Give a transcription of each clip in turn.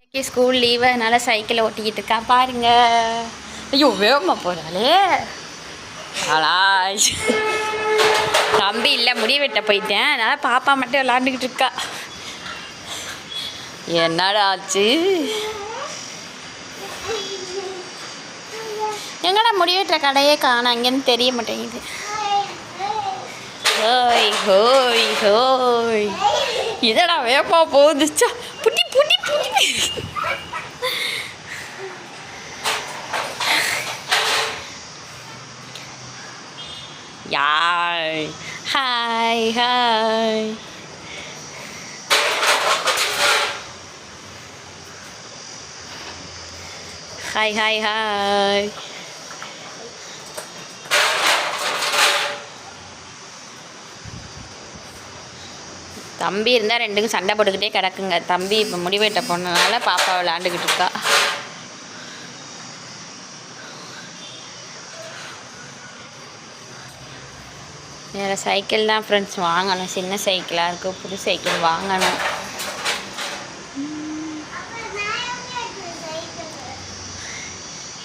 இன்னைக்கு school leave அதனால சைக்கிளை ஓட்டிக்கிட்டு இருக்கா பாருங்க. ஐயோ வேகமா போகிறாளே அலாய் தம்பி இல்லை முடி வெட்ட போயிட்டேன். அதனால் பாப்பா மட்டும் விளாண்டுக்கிட்டு இருக்கா. என்னடா ஆச்சு? எங்கடா முடி வெட்டுற கடையே காணோம் அங்கேருந்து தெரிய மாட்டேங்குது. ஹோய் ஹோய் ஹோய். இதடா வேப்பா போகுதுச்சா புட்டி புட்டி புட்டி. யாய் hi hi. Hi hi hi. தம்பி இருந்தால் ரெண்டுக்கும் சண்டை போட்டுக்கிட்டே கிடக்குங்க. தம்பி இப்போ முடிவெட்ட போனதுனால பாப்பா விளாண்டுக்கிட்டு இருக்கா. வேறு சைக்கிள் தான் ஃப்ரெண்ட்ஸ் வாங்கணும். சின்ன சைக்கிளாக இருக்குது புது சைக்கிள் வாங்கணும்.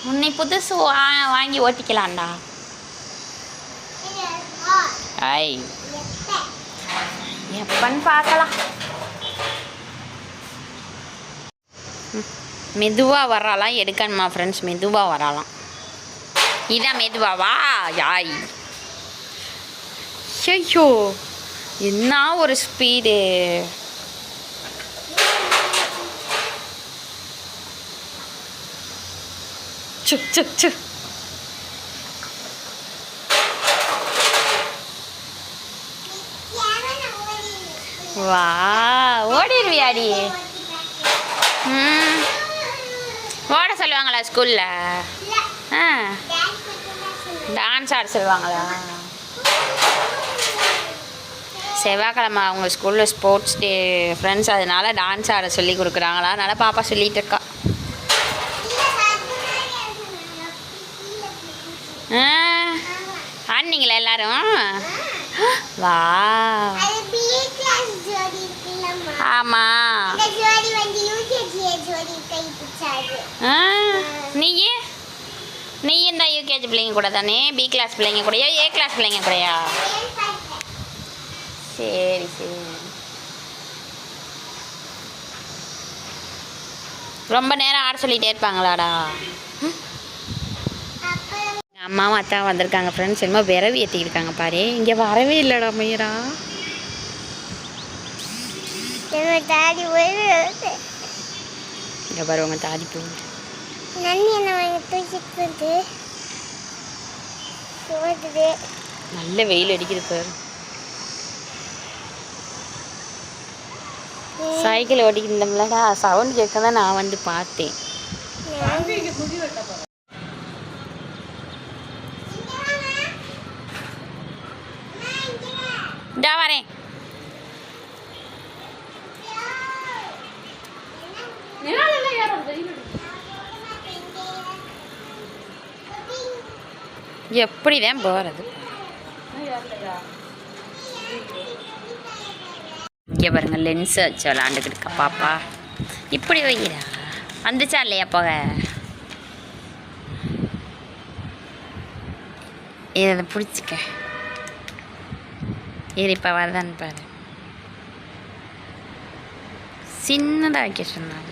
முன்னை புதுசு வா வாங்கி ஓட்டிக்கலாம்டா. ஐ. எப்பன்னு பார்க்கலாம் மெதுவாக வராலாம் எடுக்கணுமா ஃப்ரெண்ட்ஸ் மெதுவாக வராலாம் இதான் மெதுவாவா யாய் ஐயோ என்ன ஒரு ஸ்பீடு சுக் சுக் சு வா ஓடிடுவியாடி ம். ஓட சொல்லுவாங்களா ஸ்கூலில்? ஆ. டான்ஸ் ஆட சொல்லுவாங்களா? செவ்வாய்க்கிழமை அவங்க ஸ்கூலில் ஸ்போர்ட்ஸ் டே ஃப்ரெண்ட்ஸ் அதனால டான்ஸ் ஆட சொல்லி கொடுக்குறாங்களா? அதனால் பாப்பா சொல்லிட்டு இருக்கா. ஆ. ஆடினீங்களா எல்லாரும்? வா ஆமாம் ஆ நீயே? நீ இந்த யூகேஜி பிள்ளைங்க கூட தானே? பி கிளாஸ் பிள்ளைங்க கூடயா? ஏ கிளாஸ் பிள்ளைங்க கூடயா? சரி சரி. ரொம்ப நேரம் ஆட சொல்லிகிட்டே இருப்பாங்களாடா? அம்மாவும் அத்தா வந்திருக்காங்க ஃப்ரெண்ட்ஸ் என்னமோ விரவி ஏற்றிக்கிருக்காங்க பாரு. இங்கே வரவே இல்லைடா மயிரா. வருது இங்கே பாரு உங்கள் தாதி போகுது நன்னி என்ன வாங்கி தூக்கிட்டு போகுது. நல்ல வெயில் அடிக்குது பாரு. சைக்கிள் ஓட்டிக்கிருந்தோம்லடா சவுண்ட் கேட்க தான் நான் வந்து பார்த்தேன். வரேன். எப்படி தான் போகிறது இங்கே பாருங்க லென்ஸ் வச்சு விளாண்டுக்கிட்டு இருக்கா பாப்பா. இப்படி வைக்கிறா. வந்துச்சா இல்லையா போக? இதை பிடிச்சிக்க. இது இப்போ வருதான்னு பாரு. சின்னதாக வைக்க சொன்னாங்க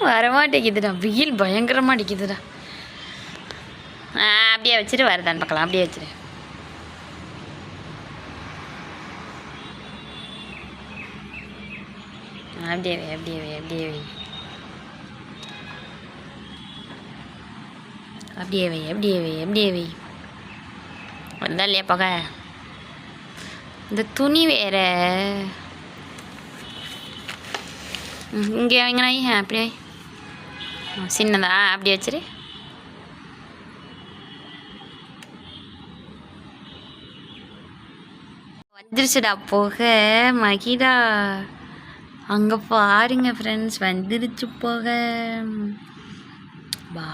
வரமாட்டேங்குதுடா. வெயில் பயங்கரமாக அடிக்குதுடா. அப்படியே வச்சுட்டு வரதான்னு பார்க்கலாம். அப்படியே வச்சுரு. அப்படியே வை அப்படியே வை அப்படியே வை. அப்படியே வை அப்படியே வை அப்படியே வை. வந்தா இல்லையா பக? இந்த துணி வேற. இங்கே வைங்கண்ணா அப்படியே. சின்னதா? அப்படியே வச்சுரு. வந்துருச்சுடா போக. மகிடா அங்கே பாருங்க ஃப்ரெண்ட்ஸ் வந்துருச்சு போக. வா.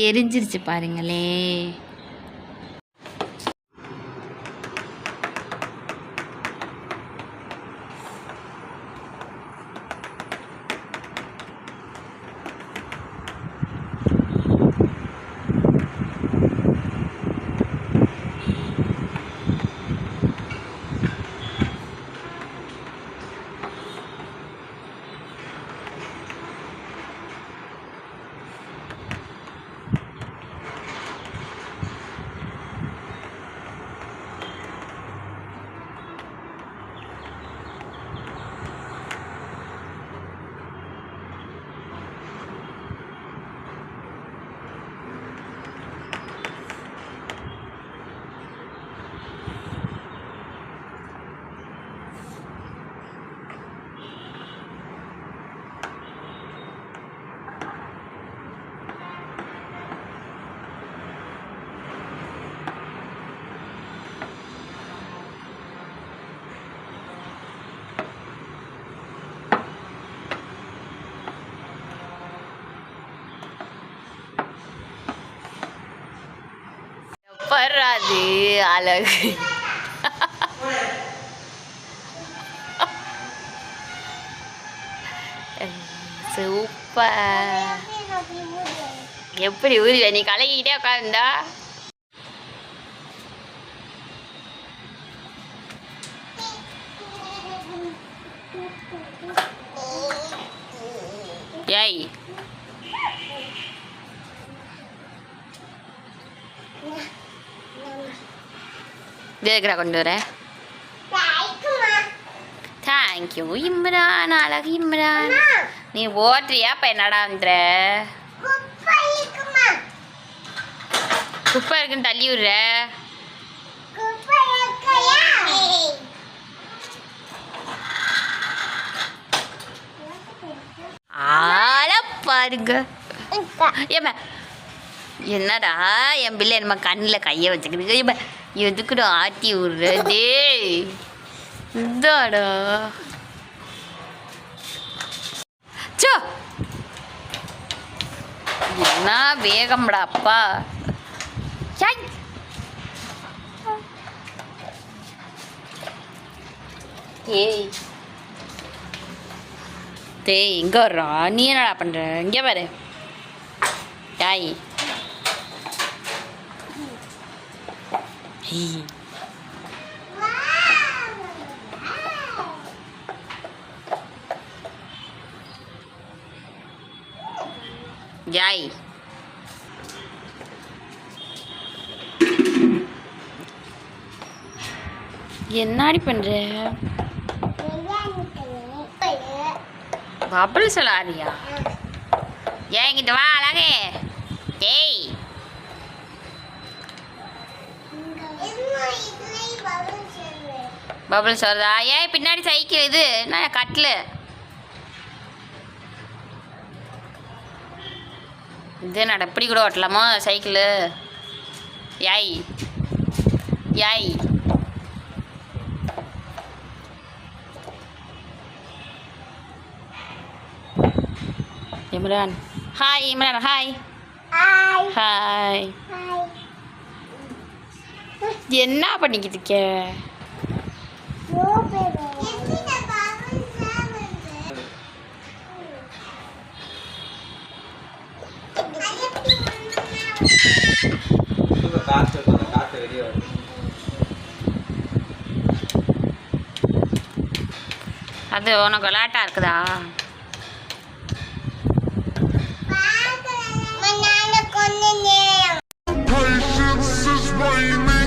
எரிஞ்சிருச்சு பாருங்களே. பராது அழகு சூப்பர் எப்படி ஊதுவ நீ கலக்கிக்கிட்டே உட்காந்துந்தா ஏய் எதுக்குடா கொண்டு வர தேங்க்யூ இம்ரான் அழகு இம்ரான். நீ ஓட்டுறியா இப்போ என்னடா வந்துற குப்பை இருக்குன்னு தள்ளி விடுற. ஆள பாருங்க. ஏம்மா என்னடா என் பிள்ளை நம்ம கண்ணில் கையை வச்சுக்கிது ஏம்மா எதுக்குடா ஆட்டி விடுறது இந்தாடா. சோ என்ன வேகம்டா அப்பா. ஏய். டேய் எங்கே வர்றா நீ என்னடா பண்ணுற இங்கே பாரு. டாய். ஏய் என்னாடி என்னடி பண்ற? பபுள் சொல்லாரியா ஏன் இங்கிட்ட வா அழகே. ஏய். பபுள் சொல்றா ஏன் பின்னாடி சைக்கிள் இது? என்ன கட்டில்? இது நட இப்படி கூட ஓட்டலாமா சைக்கிளு? யாய் யாய் Imran. Hi Imran. Hi hi என்ன பண்ணிக்கிட்டு இருக்க? அது உனக்கு விளையாட்டாக இருக்குதா? Patience is waning